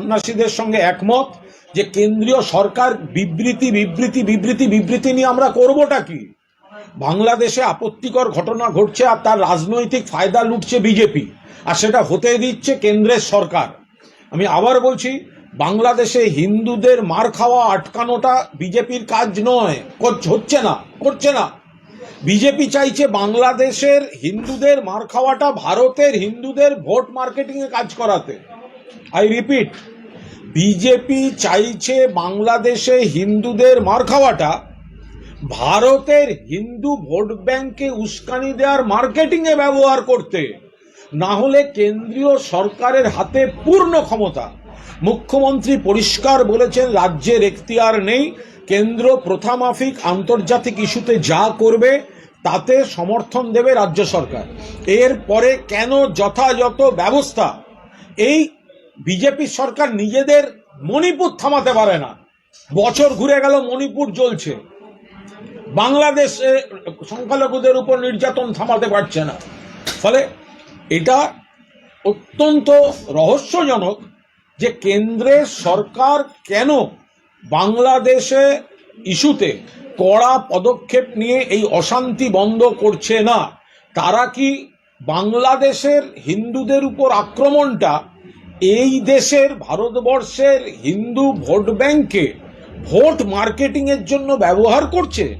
সন্ন্যাসীদের সঙ্গে একমত যে কেন্দ্রীয় সরকার বিবৃতি বিবৃতি বিবৃতি বিবৃতি নিয়ে আমরা করবোটা কি? বাংলাদেশে আপত্তিকর ঘটনা ঘটছে আর তার রাজনৈতিক ফায়দা লুটছে বিজেপি আর সেটা হতে দিচ্ছে কেন্দ্রের সরকার। আমি আবার বলছি, বাংলাদেশে হিন্দুদের মার খাওয়া আটকানোটা বিজেপির কাজ নয় হচ্ছে না, করছে না। বিজেপি চাইছে বাংলাদেশের হিন্দুদের মার খাওয়াটা ভারতের হিন্দুদের ভোট মার্কেটিং এ কাজ করাতে। আই রিপিট বিজেপি চাইছে বাংলাদেশে হিন্দুদের মার খাওয়াটা, ভারতের হিন্দু ভোট ব্যাংকে উস্কানি দেওয়ার মার্কেটিং এ ব্যবহার করতে না হলে কেন্দ্রীয় সরকারের হাতে পূর্ণ ক্ষমতা। মুখ্যমন্ত্রী পরিষ্কার বলেছেন, রাজ্যের এখতিয়ার নেই, কেন্দ্র প্রথামাফিক আন্তর্জাতিক ইস্যুতে যা করবে, তাতে সমর্থন দেবে রাজ্য সরকার। এরপরে কেন যথাযথ ব্যবস্থা? এই বিজেপি সরকার নিজেদের মণিপুর থামাতে পারে না। বছর ঘুরে গেল, মণিপুর জ্বলছে। বাংলাদেশে সংখ্যালঘুদের উপর নির্যাতন থামাতে পারছে না। ফলে এটা অত্যন্ত রহস্যজনক যে কেন্দ্রের সরকার কেন বাংলাদেশে ইস্যুতে কড়া পদক্ষেপ নিয়ে এই অশান্তি বন্ধ করছে না? তারা কি বাংলাদেশের হিন্দুদের উপর আক্রমণটা এই দেশের ভারতবর্ষের হিন্দু ভোট ব্যাংকে ভোট মার্কেটিংয়ের জন্য ব্যবহার করছে,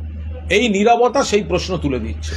এই নীরবতা সেই প্রশ্ন তুলে দিচ্ছে।